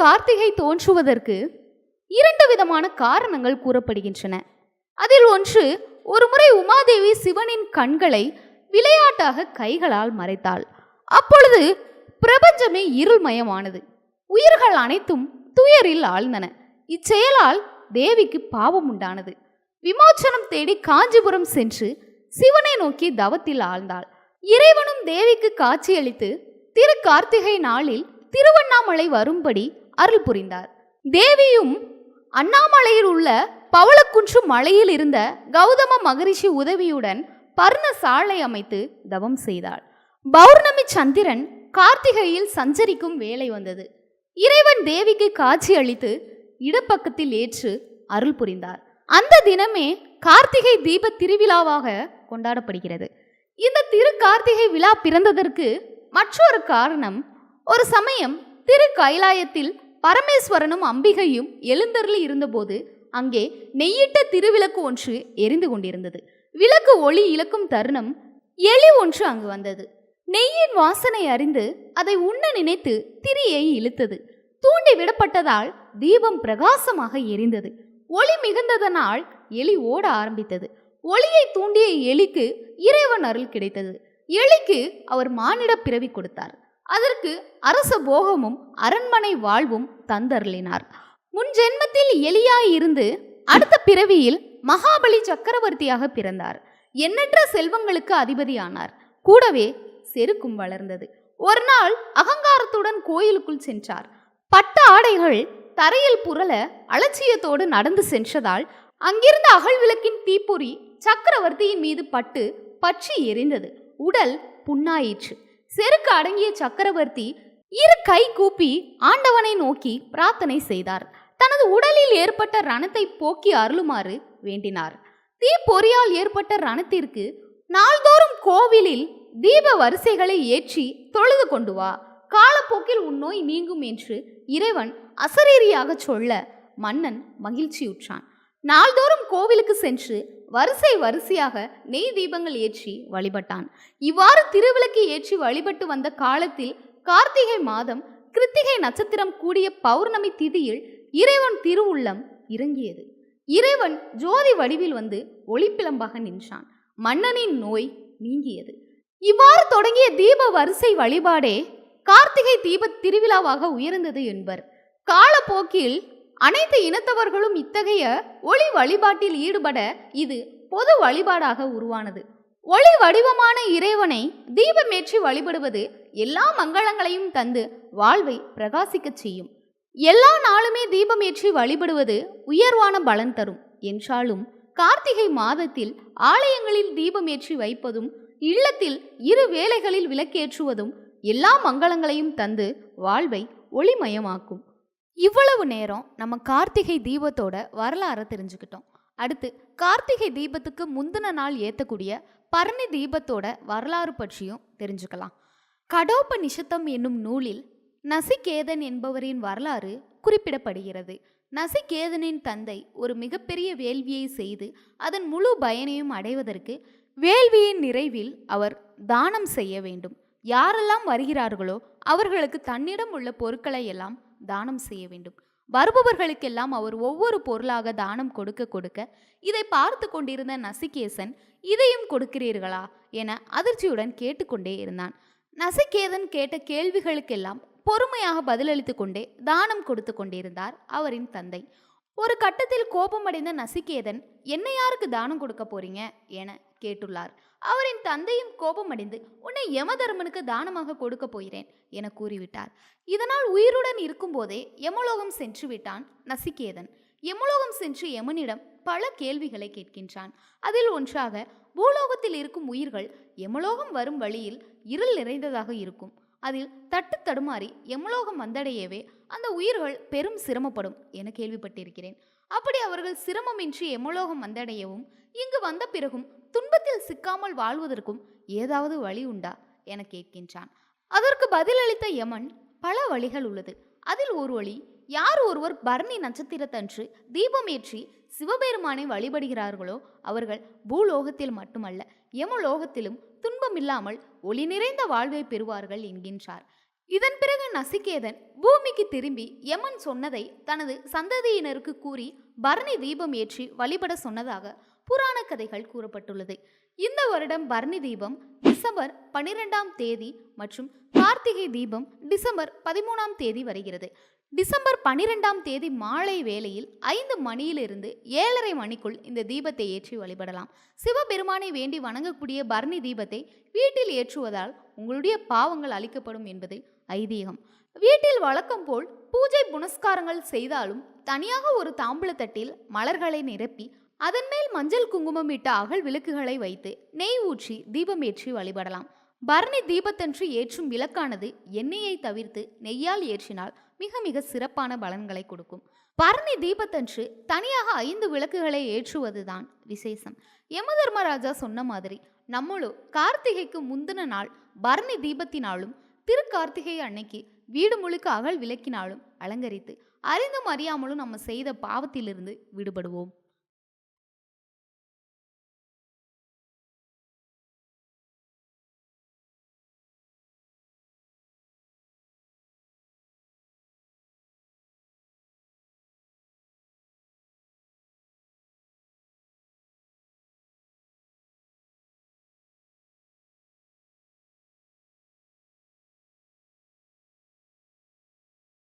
கார்த்திகை தோன்றுவதற்கு இரண்டு விதமான காரணங்கள் கூறப்படுகின்றன. அதில் ஒன்று ஒருமுறை உமாதேவி சிவனின் கண்களை விளையாட்டாக கைகளால் மறைத்தாள். அப்பொழுது பிரபஞ்சமே இருள்மயமானது. உயிர்கள் அனைத்தும் துயரில் ஆழ்ந்தன. இச்செயலால் தேவிக்கு பாவம் உண்டானது. விமோச்சனம் தேடி காஞ்சிபுரம் சென்று சிவனை நோக்கி தவத்தில் ஆழ்ந்தாள். இறைவனும் தேவிக்கு காட்சியளித்து திரு கார்த்திகை நாளில் திருவண்ணாமலை வரும்படி அருள் புரிந்தார். தேவியும் அண்ணாமலையில் உள்ள பவளக்குன்று மலையில் இருந்த கௌதம மகரிஷி உதவியுடன் பர்ண சாலை அமைத்து தவம் செய்தாள். பௌர்ணமி சந்திரன் கார்த்திகையில் சஞ்சரிக்கும் வேலை வந்தது. இறைவன் தேவிக்கு காட்சி அளித்து இடப்பக்கத்தில் ஏற்று அருள் புரிந்தார். அந்த தினமே கார்த்திகை தீப திருவிழாவாக கொண்டாடப்படுகிறது. இந்த திரு கார்த்திகை விழா பிறந்ததற்கு மற்றொரு காரணம் ஒரு சமயம் திரு கைலாயத்தில் பரமேஸ்வரனும் அம்பிகையும் எழுந்தருளி இருந்தபோது அங்கே நெய்யிட்ட திருவிளக்கு ஒன்று எரிந்து கொண்டிருந்தது. விளக்கு ஒளி இழக்கும் தருணம் எலி ஒன்று அங்கு வந்தது. நெய்யின் வாசனை அறிந்து அதை உண்ண நினைத்து திரியை இழுத்தது. தூண்டி விடப்பட்டதால் தீபம் பிரகாசமாக எரிந்தது. ஒளி மிகுந்ததனால் எலி ஓட ஆரம்பித்தது. ஒளியை தூண்டிய எலிக்கு இறைவன் அருள் கிடைத்தது. எலிக்கு அவர் மானிட பிறவி கொடுத்தார். அதற்கு அரச போகமும் அரண்மனை வாழ்வும் தந்தருளினார். முன் ஜென்மத்தில் எலியாய் இருந்து அடுத்த பிறவியில் மகாபலி சக்கரவர்த்தியாக பிறந்தார். எண்ணற்ற செல்வங்களுக்கு அதிபதியானார். கூடவே செருக்கும் வளர்ந்தது. ஒரு நாள் அகங்காரத்துடன் கோயிலுக்குள் சென்றார். பட்ட ஆடைகள் தரையில் புரள அலட்சியத்தோடு நடந்து சென்றதால் அங்கிருந்த அகல் விளக்கின் தீப்பொறி சக்கரவர்த்தியின் மீது பட்டு பற்றி எரிந்தது. உடல் புண்ணாயிற்று. செருக்கு அடங்கிய சக்கரவர்த்தி இரு கை கூப்பி ஆண்டவனை நோக்கி பிரார்த்தனை செய்தார். தனது உடலில் ஏற்பட்ட ரணத்தை போக்கி அருளுமாறு வேண்டினார். தீப்பொறியால் ஏற்பட்ட ரணத்திற்கு நாள்தோறும் கோவிலில் தீப வரிசைகளை ஏற்றி தொழுது கொண்டு வா. காலப்போக்கில் உன் நோய் நீங்கும் என்று இறைவன் அசரீரியாக சொல்ல மன்னன் மகிழ்ச்சியுற்றான். நாள்தோறும் கோவிலுக்கு சென்று வரிசை வரிசையாக நெய் தீபங்கள் ஏற்றி வழிபட்டான். இவ்வாறு திருவிளக்கு ஏற்றி வழிபட்டு வந்த காலத்தில் கார்த்திகை மாதம் கிருத்திகை நட்சத்திரம் கூடிய பௌர்ணமி திதியில் இறைவன் திருவுள்ளம் இறங்கியது. இறைவன் ஜோதி வடிவில் வந்து ஒளிப்பிளம்பாக நின்றான். மன்னனின் நோய் நீங்கியது. இவ்வாறு தொடங்கிய தீப வரிசை வழிபாடே கார்த்திகை தீப திருவிழாவாக உயர்ந்தது என்பர். காலப்போக்கில் அனைத்து இனத்தவர்களும் இத்தகைய ஒளி வழிபாட்டில் ஈடுபட இது பொது வழிபாடாக உருவானது. ஒளி வடிவமான இறைவனை தீபமேற்றி வழிபடுவது எல்லா மங்களங்களையும் தந்து வாழ்வை பிரகாசிக்கச் செய்யும். எல்லா நாளுமே தீபமேற்றி வழிபடுவது உயர்வான பலன் தரும். என்றாலும் கார்த்திகை மாதத்தில் ஆலயங்களில் தீபமேற்றி வைப்பதும் இல்லத்தில் இரு வேளைகளில் விளக்கேற்றுவதும் எல்லா மங்களங்களையும் தந்து வாழ்வை ஒளிமயமாக்கும். இவ்வளவு நேரம் நம்ம கார்த்திகை தீபத்தோட வரலாறை தெரிஞ்சுக்கிட்டோம். அடுத்து கார்த்திகை தீபத்துக்கு முந்தின நாள் ஏற்றக்கூடிய பரணி தீபத்தோட வரலாறு பற்றியும் தெரிஞ்சுக்கலாம். கடோப நிஷத்தம் என்னும் நூலில் நசிகேதன் என்பவரின் வரலாறு குறிப்பிடப்படுகிறது. நசிகேதனின் தந்தை ஒரு மிகப்பெரிய வேள்வியை செய்து அதன் முழு பயனையும் அடைவதற்கு வேள்வியின் நிறைவில் அவர் தானம் செய்ய வேண்டும். யாரெல்லாம் வருகிறார்களோ அவர்களுக்கு தன்னிடம் உள்ள பொருட்களை எல்லாம் தானம் செய்ய வேண்டும். வருபவர்களுக்கெல்லாம் அவர் ஒவ்வொரு பொருளாக தானம் கொடுக்க கொடுக்க இதை பார்த்து கொண்டிருந்த நசிகேசன் இதையும் கொடுக்கிறீர்களா? என அதிர்ச்சியுடன் கேட்டுக்கொண்டே இருந்தான். நசிகேதன் கேட்ட கேள்விகளுக்கெல்லாம் பொறுமையாக பதிலளித்து கொண்டே தானம் கொடுத்து கொண்டிருந்தார் அவரின் தந்தை. ஒரு கட்டத்தில் கோபமடைந்த நசிகேதன் என்ன யாருக்கு தானம் கொடுக்க போறீங்க? என கேட்டுள்ளார். அவரின் தந்தையும் கோபமடைந்து உன்னை யமதர்மனுக்கு தானமாக கொடுக்க போகிறேன் என கூறிவிட்டார். இதனால் உயிருடன் இருக்கும்போதே யமலோகம் சென்று விட்டான் நசிகேதன். யமலோகம் சென்று யமனிடம் பல கேள்விகளை கேட்கின்றான். அதில் ஒன்றாக பூலோகத்தில் இருக்கும் உயிர்கள் யமலோகம் வரும் வழியில் இருள் நிறைந்ததாக இருக்கும். அதில் தட்டு தடுமாறி யமலோகம் வந்தடையவே அந்த உயிர்கள் பெரும் சிரமப்படும் என கேள்விப்பட்டிருக்கிறேன். அப்படி அவர்கள் சிரமமின்றி யமலோகம் வந்தடையவும் இங்கு வந்த பிறகும் துன்பத்தில் சிக்காமல் வாழ்வதற்கும் ஏதாவது வழி உண்டா? என கேட்கின்றான். அதற்கு பதிலளித்த யமன் பல வழிகள் உள்ளது. அதில் ஒரு வழி யார் ஒருவர் பரணி நட்சத்திரத்தன்று தீபம் ஏற்றி சிவபெருமானை வழிபடுகிறார்களோ அவர்கள் பூலோகத்தில் மட்டுமல்ல யமலோகத்திலும் துன்பமில்லாமல் ஒளி நிறைந்த வாழ்வை பெறுவார்கள் என்கின்றார். இதன் பிறகு நசிகேதன் பூமிக்கு திரும்பி யமன் சொன்னதை தனது சந்ததியினருக்கு கூறி பரணி தீபம் ஏற்றி வழிபட சொன்னதாக புராண கதைகள் கூறப்பட்டுள்ளது. இந்த வருடம் பரணி தீபம் டிசம்பர் பனிரெண்டாம் தேதி மற்றும் கார்த்திகை தீபம் டிசம்பர் பதிமூணாம் தேதி வருகிறது. டிசம்பர் பனிரெண்டாம் தேதி மாலை வேளையில் ஐந்து மணியிலிருந்து ஏழரை மணிக்குள் இந்த தீபத்தை ஏற்றி வழிபடலாம். சிவபெருமானை வேண்டி வணங்கக்கூடிய பரணி தீபத்தை வீட்டில் ஏற்றுவதால் உங்களுடைய பாவங்கள் அளிக்கப்படும் என்பதை ஐதீகம். வீட்டில் வழக்கம் போல் பூஜை புனஸ்காரங்கள் செய்தாலும் தனியாக ஒரு தாம்பூலத்தட்டில் மலர்களை நிரப்பி அதன் மேல் மஞ்சள் குங்குமம் இட்ட அகல் விளக்குகளை வைத்து நெய் ஊற்றி தீபம் ஏற்றி வழிபடலாம். பரணி தீபத்தன்று ஏற்றும் விளக்கானது எண்ணெயை தவிர்த்து நெய்யால் ஏற்றினால் மிக மிக சிறப்பான பலன்களை கொடுக்கும். பரணி தீபத்தன்று தனியாக ஐந்து விளக்குகளை ஏற்றுவதுதான் விசேஷம். யமதர்மராஜா சொன்ன மாதிரி நம்மளும் கார்த்திகைக்கு முந்தின நாள் பரணி தீபத்தினாலும் திருக்கார்த்திகை அன்னைக்கு வீடு முழுக்க அகல் விளக்கினாலும் அலங்கரித்து அறிந்தும் அறியாமலும் நம்ம செய்த பாவத்திலிருந்து விடுபடுவோம்.